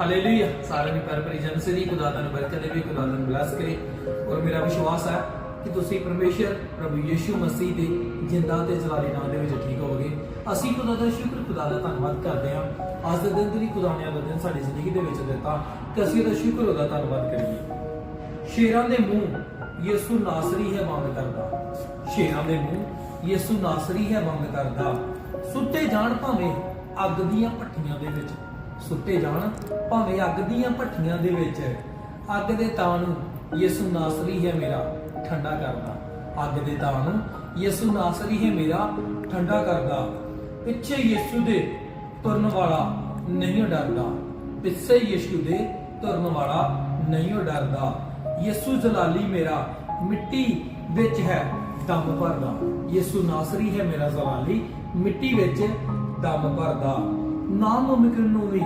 Hallelujah ਸਾਰਿਆਂ ਨੂੰ ਪਿਆਰ ਭਰੀ ਸਦੀ ਖੁਦਾ ਤੁਹਾਨੂੰ ਬਰਕਤ ਦੇਵੇ ਖੁਦਾ ਤੁਹਾਨੂੰ ਬਲੈਸ ਕਰੇ। ਔਰ ਮੇਰਾ ਵਿਸ਼ਵਾਸ ਹੈ ਕਿ ਤੁਸੀਂ ਪਰਮੇਸ਼ਰ, ਪ੍ਰਭੂ ਯੀਸ਼ੂ ਮਸੀਹ ਦੇ ਜਿੰਦਾ ਤੇ ਜਲਾਲੀ ਨਾਮ ਦੇ ਵਿੱਚ ਠੀਕ ਹੋਵੋਗੇ। ਅਸੀਂ ਖੁਦਾ ਦਾ ਸ਼ੁਕਰ, ਖੁਦਾ ਦਾ ਧੰਨਵਾਦ ਕਰਦੇ ਹਾਂ। ਅੱਜ ਦੇ ਦਿਨ ਦੀ ਖੁਦਾ ਨੇ ਦਾ ਸਾਡੀ ਜ਼ਿੰਦਗੀ ਦੇ ਵਿੱਚ ਦਿੱਤਾ, ਕਿ ਅਸੀਂ ਉਹਦਾ ਸ਼ੁਕਰ, ਉਹਦਾ ਧੰਨਵਾਦ ਕਰੀਏ। ਸ਼ੇਰਾਂ ਦੇ ਮੂੰਹ ਯਿਸੂ ਨਾਸਰੀ ਹੈ ਬੰਦ ਕਰਦਾ। ਸ਼ੇਰਾਂ ਦੇ ਮੂੰਹ ਯਿਸੂ ਨਾਸਰੀ ਹੈ ਬੰਦ ਕਰਦਾ। ਸੁੱਤੇ ਜਾਣ ਭਾਵੇਂ ਅੱਗ ਦੀਆਂ ਭੱਠੀਆਂ ਦੇ ਵਿੱਚ ਸੁੱਤੇ ਜਾਣ, ਭਾਵੇਂ ਅੱਗ ਦੀਆਂ ਭੱਠੀਆਂ ਦੇ ਵਿੱਚ। ਅੱਗ ਦੇ ਤਾਂ ਨੂੰ ਯਿਸੂ ਨਾਸਰੀ ਹੈ ਮੇਰਾ, ਠੰਡਾ ਕਰਦਾ। ਅੱਗ ਦੇ ਤਾਂ ਨੂੰ ਯਿਸੂ ਨਾਸਰੀ ਹੈ ਮੇਰਾ, ਠੰਡਾ ਕਰਦਾ। ਪਿੱਛੇ ਯਿਸੂ ਦੇ ਤੁਰਨ ਵਾਲਾ ਨਹੀਂ ਡਰਦਾ। ਪਿੱਛੇ ਯਿਸੂ ਦੇ ਤੁਰਨ ਵਾਲਾ ਨਹੀਂ ਡਰਦਾ। ਯਿਸੂ ਜਲਾਲੀ ਮੇਰਾ, ਮਿੱਟੀ ਵਿੱਚ ਹੈ, ਦਮ ਭਰਦਾ। ਯਿਸੂ ਨਾਸਰੀ ਹੈ ਮੇਰਾ ਜਲਾਲੀ, ਮਿੱਟੀ ਵਿੱਚ ਦਮ ਭਰਦਾ। ਨਾਮੁਮਕਿਨ ਨੂੰ ਵੀ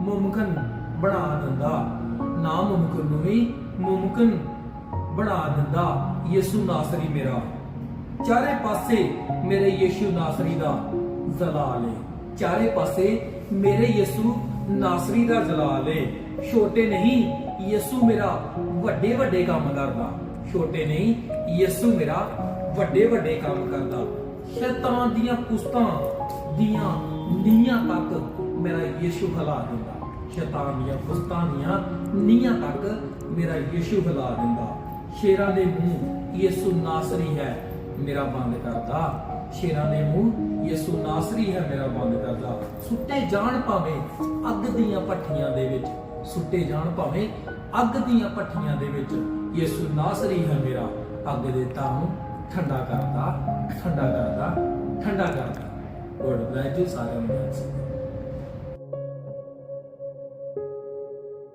ਮੁਮਕਿਨ ਬਣਾ ਦਿੰਦਾ। ਨਾਮੁਮਕਿਨ ਨੂੰ ਵੀ ਮੁਮਕਿਨ ਬਣਾ ਦਿੰਦਾ। ਯਿਸੂ ਨਾਸਰੀ ਮੇਰਾ। ਚਾਰੇ ਪਾਸੇ ਮੇਰੇ ਯਿਸੂ ਨਾਸਰੀ ਦਾ ਜ਼ਲਾਲ ਹੈ ਚਾਰੇ ਪਾਸੇ ਮੇਰੇ ਯਿਸੂ ਨਾਸਰੀ ਦਾ ਜ਼ਲਾਲ ਹੈ ਛੋਟੇ ਨਹੀਂ, ਯਿਸੂ ਮੇਰਾ ਵੱਡੇ ਵੱਡੇ ਕੰਮ ਕਰਦਾ। ਛੋਟੇ ਨਹੀਂ, ਯਿਸੂ ਮੇਰਾ ਵੱਡੇ ਵੱਡੇ ਕੰਮ ਕਰਦਾ। ਸ਼ੈਤਾਨ ਦੀਆਂ ਪੁਸਤਾਂ ਦੀਆਂ ਨੀਆਂ ਤੱਕ ਮੇਰਾ ਯਿਸੂ ਹਿਲਾ ਦਿੰਦਾ। ਸ਼ੈਤਾਨ ਦੀਆਂ ਕੁਸਤਾਂ ਦੀਆਂ ਨੀਆਂ ਤੱਕ ਮੇਰਾ ਯਿਸੂ ਹਿਲਾ ਦਿੰਦਾ। ਸ਼ੇਰਾਂ ਦੇ ਮੂੰਹ ਯਿਸੂ ਨਾਸਰੀ ਹੈ, ਮੇਰਾ ਬੰਦ ਕਰਦਾ। ਸ਼ੇਰਾਂ ਦੇ ਮੂੰਹ ਯਿਸੂ ਨਾਸਰੀ ਹੈ, ਮੇਰਾ ਬੰਦ ਕਰਦਾ। ਸੁੱਟੇ ਜਾਣ ਭਾਵੇਂ ਅੱਗ ਦੀਆਂ ਭੱਠੀਆਂ ਦੇ ਵਿੱਚ, ਸੁੱਟੇ ਜਾਣ ਭਾਵੇਂ ਅੱਗ ਦੀਆਂ ਭੱਠੀਆਂ ਦੇ ਵਿੱਚ ਯਿਸੂ ਨਾਸਰੀ ਹੈ ਮੇਰਾ। ਅੱਗ ਦੇ ਤਾਂ ਠੰਡਾ ਕਰਦਾ ਠੰਡਾ ਕਰਦਾ ਠੰਡਾ ਕਰਦਾ। word of you saw Sagamdas.